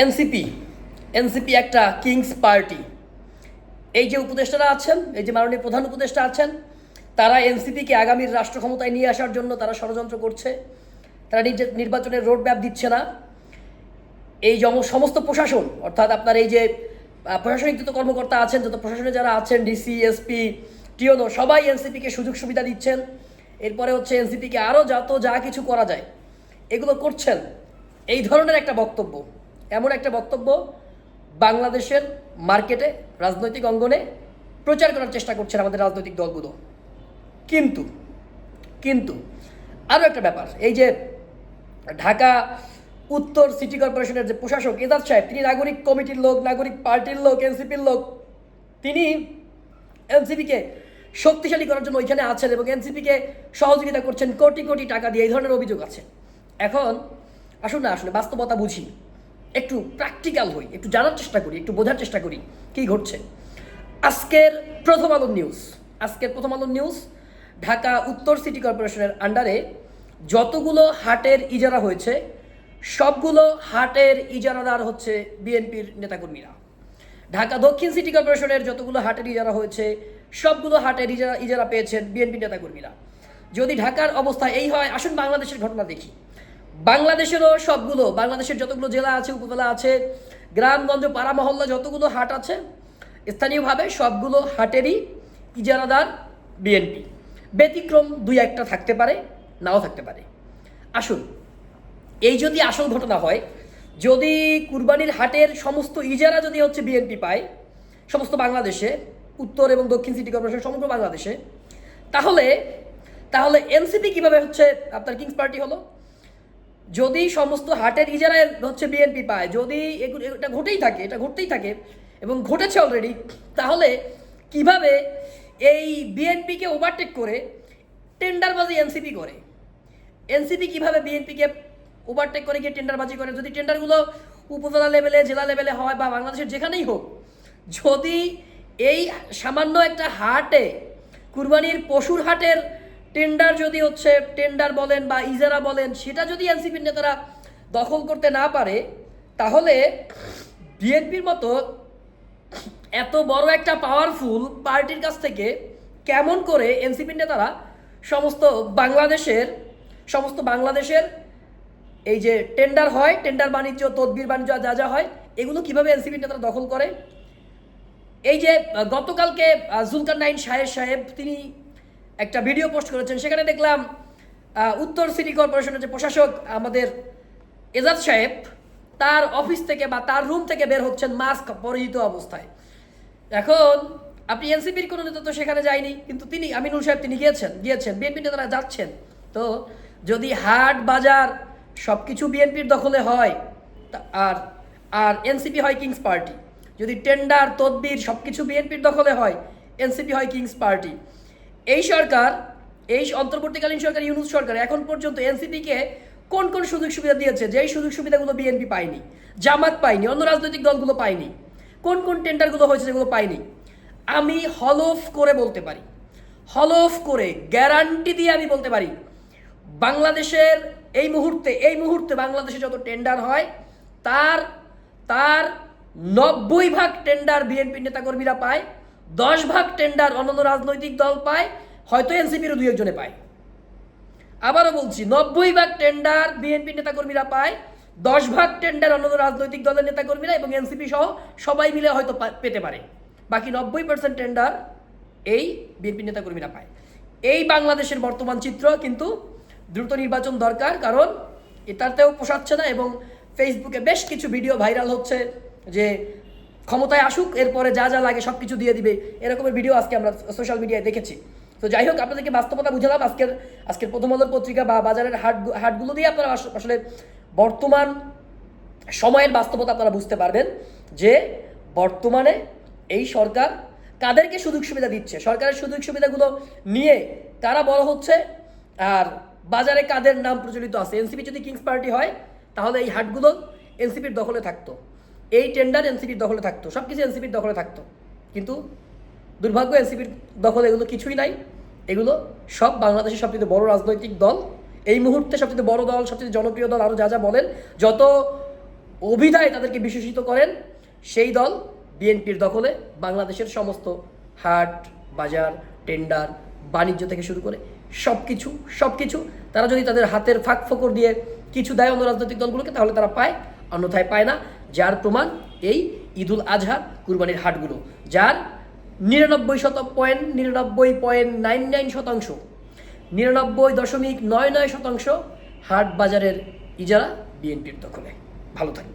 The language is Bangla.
এনসিপি এনসিপি একটা কিংস পার্টি। এই যে উপদেষ্টারা আছেন, এই যে মাননীয় প্রধান উপদেষ্টা আছেন, তারা এনসিপিকে আগামীর রাষ্ট্র ক্ষমতায় নিয়ে আসার জন্য তারা ষড়যন্ত্র করছে। তারা নির্বাচনের রোড ম্যাপ দিচ্ছে না। এই সমস্ত প্রশাসন, অর্থাৎ আপনার এই যে প্রশাসনিক যত কর্মকর্তা আছেন, যত প্রশাসনে যারা আছেন, ডিসি, এসপি, টিওনো, সবাই এনসিপিকে সুযোগ সুবিধা দিচ্ছেন। এরপরে হচ্ছে এনসিপিকে আরও যত যা কিছু করা যায়, এগুলো করছেন। এই ধরনের একটা বক্তব্য। এমন একটা বক্তব্য বাংলাদেশের মার্কেটে, রাজনৈতিক অঙ্গনে প্রচার করার চেষ্টা করছেন আমাদের রাজনৈতিক দলগুলো। কিন্তু কিন্তু আরও একটা ব্যাপার, এই যে ঢাকা উত্তর সিটি কর্পোরেশনের যে প্রশাসক এজাজ সাহেব, তিনি নাগরিক কমিটির লোক, নাগরিক পার্টির লোক, এনসিপির লোক, তিনি এনসিপিকে শক্তিশালী করার জন্য ওইখানে আছেন এবং এনসিপিকে সহযোগিতা করছেন কোটি কোটি টাকা দিয়ে, এই ধরনের অভিযোগ আছে। এখন, আসুন না, আসলে বাস্তবতা বুঝি। একটু প্র্যাকটিক্যাল হই, একটু জানার চেষ্টা করি, একটু বোঝার চেষ্টা করি, কী ঘটছে? আজকের প্রথম আলো নিউজ আজকের প্রথম আলো নিউজ ঢাকা উত্তর সিটি কর্পোরেশনের আন্ডারে যতগুলো হাটের ইজারা হয়েছে, সবগুলো হাটের ইজারাদার হচ্ছে বিএনপির নেতাকর্মীরা। ঢাকা দক্ষিণ সিটি কর্পোরেশনের যতগুলো হাটের ইজারা হয়েছে, সবগুলো হাটের ইজারা ইজারা পেয়েছেন বিএনপি নেতাকর্মীরা। যদি ঢাকার অবস্থা এই হয়, আসুন বাংলাদেশের ঘটনা দেখি। বাংলাদেশেরও সবগুলো, বাংলাদেশের যতগুলো জেলা আছে, উপজেলা আছে গ্রামগঞ্জ পাড়া, মহল্লা যতগুলো হাট আছে, স্থানীয়ভাবে সবগুলো হাটেরই ইজারাদার বিএনপি। ব্যতিক্রম দুই একটা থাকতে পারে, নাও থাকতে পারে। আসুন, এই যদি আসল ঘটনা হয়, যদি কুরবানির হাটের সমস্ত ইজারা যদি হচ্ছে বিএনপি পায়, সমস্ত বাংলাদেশে, উত্তর এবং দক্ষিণ সিটি কর্পোরেশন সমগ্র বাংলাদেশে, তাহলে তাহলে এনসিপি কীভাবে হচ্ছে আপনার কিংস পার্টি হলো? যদি সমস্ত হাটের ইজারায় হচ্ছে বিএনপি পায়, যদি এটা ঘটেই থাকে, এটা ঘটতেই থাকে, এবং ঘটেছে অলরেডি তাহলে কীভাবে এই বিএনপিকে ওভারটেক করে টেন্ডারবাজি এনসিপি করে? এনসিপি কীভাবে বিএনপিকে ওভারটেক করে, গিয়ে টেন্ডারবাজি করে? যদি টেন্ডারগুলো উপজেলা লেভেলে জেলা লেভেলে হয় বা বাংলাদেশের যেখানেই হোক, যদি এই সামান্য একটা হাটে কুরবানির পশুর হাটের টেন্ডার যদি হচ্ছে, টেন্ডার বলেন বা ইজারা বলেন, সেটা যদি এনসিপির নেতারা দখল করতে না পারে, তাহলে বিএনপির মতো এত বড় একটা পাওয়ারফুল পার্টির কাছ থেকে কেমন করে এনসিপির নেতারা সমস্ত বাংলাদেশের সমস্ত বাংলাদেশের এই যে টেন্ডার হয়, টেন্ডার বাণিজ্য, তদবির বাণিজ্য যা যা হয়, এগুলো কীভাবে এনসিপির নেতারা দখল করে? এই যে গতকালকে জুলকার নাইন সাহেব সাহেব, তিনি একটা ভিডিও পোস্ট করেছেন, সেখানে দেখলাম উত্তর সিটি কর্পোরেশনের যে প্রশাসক, আমাদের এজাজ সাহেব, তার অফিস থেকে বা তার রুম থেকে বের হচ্ছেন মাস্ক পরিহিত অবস্থায়। এখন, আপনি এনসিপির কোনো নেতা তো সেখানে যায়নি, কিন্তু তিনি, আমিনুল সাহেব তিনি গিয়েছেন গিয়েছেন বিএনপি নেতারা যাচ্ছেন। তো, যদি হাট বাজার সব কিছু বিএনপির দখলে হয় আর আর এনসিপি হয় কিংস পার্টি যদি টেন্ডার তদবির সব কিছু বিএনপির দখলে হয় এনসিপি হয় কিংস পার্টি এই সরকার, এই অন্তর্বর্তীকালীন সরকার, ইউনুস সরকার এখন পর্যন্ত এনসিপিকে কোন কোন সুযোগ সুবিধা দিয়েছে? যেই সুযোগ সুবিধাগুলো বিএনপি পায়নি, জামাত পায়নি, অন্য রাজনৈতিক দলগুলো পায়নি, কোন কোন টেন্ডারগুলো হয়েছে যেগুলো পায়নি, আমি হলফ করে বলতে পারি হলফ করে, গ্যারান্টি দিয়ে আমি বলতে পারি, বাংলাদেশের এই মুহূর্তে এই মুহূর্তে বাংলাদেশে যত টেন্ডার হয়, তার তার নব্বই ভাগ টেন্ডার বিএনপি নেতাকর্মীরা পায় দশ ভাগ টেন্ডার অন্যান্য রাজনৈতিক দল পায়, হয়তো এনসিপিরও দুই একজনে পায়। আবারও বলছি, নব্বই ভাগ টেন্ডার বিএনপি নেতাকর্মীরা পায়, দশ ভাগ টেন্ডার অন্যান্য রাজনৈতিক দলের নেতাকর্মীরা এবং এনসিপি সহ সবাই মিলে হয়তো পেতে পারে। বাকি নব্বই পার্সেন্ট টেন্ডার এই বিএনপি নেতাকর্মীরা পায়। এই বাংলাদেশের বর্তমান চিত্র, কিন্তু দ্রুত নির্বাচন দরকার, কারণ এটাতেও পোষাচ্ছে না এবং ফেসবুকে বেশ কিছু ভিডিও ভাইরাল হচ্ছে যে ক্ষমতায় আসুক, এরপরে যা যা লাগে সব কিছু দিয়ে দিবে। এরকমের ভিডিও আজকে আমরা সোশ্যাল মিডিয়ায় দেখেছি। তো যাই হোক, আপনাদেরকে বাস্তবতা বুঝালাম। আজকের আজকের প্রথম আলোর পত্রিকা বা বাজারের হাট হাটগুলো দিয়ে আপনারা আস- আসলে বর্তমান সময়ের বাস্তবতা আপনারা বুঝতে পারবেন যে বর্তমানে এই সরকার কাদেরকে সুযোগ সুবিধা দিচ্ছে? সরকারের সুযোগ সুবিধাগুলো নিয়ে কারা বড় হচ্ছে আর বাজারে কাদের নাম প্রচলিত আছে? এনসিপি যদি কিংস পার্টি হয়, তাহলে এই হাটগুলো এনসিপির দখলে থাকতো। এই টেন্ডার এনসিপির দখলে থাকতো সব কিছু এনসিপির দখলে থাকতো। কিন্তু দুর্ভাগ্য এনসিপির দখলে এগুলো কিছুই নাই। এগুলো সব বাংলাদেশের সবচেয়ে বড় রাজনৈতিক দল। এই মুহূর্তে সবচেয়ে বড় দল, সবচেয়ে জনপ্রিয় দল আরও যা যা বলেন, যত অভিধায় তাদেরকে বিশেষিত করেন, সেই দল বিএনপির দখলে বাংলাদেশের সমস্ত হাট, বাজার টেন্ডার বাণিজ্য থেকে শুরু করে সব কিছু সব কিছু তারা যদি তাদের হাতের ফাঁক ফোকর দিয়ে কিছু দেয় অন্য রাজনৈতিক দলগুলোকে, তাহলে তারা পায়। অন্যথায় পায় না, যার প্রমাণ এই ঈদুল আজহা কুরবানির হাটগুলো, যার নিরানব্বই শত পয়েন্ট নিরানব্বই পয়েন্ট নাইন নাইন শতাংশ, নিরানব্বই দশমিক নয় নয় শতাংশ হাট বাজারের ইজারা বিএনপির দখলে। ভালো থাকবেন।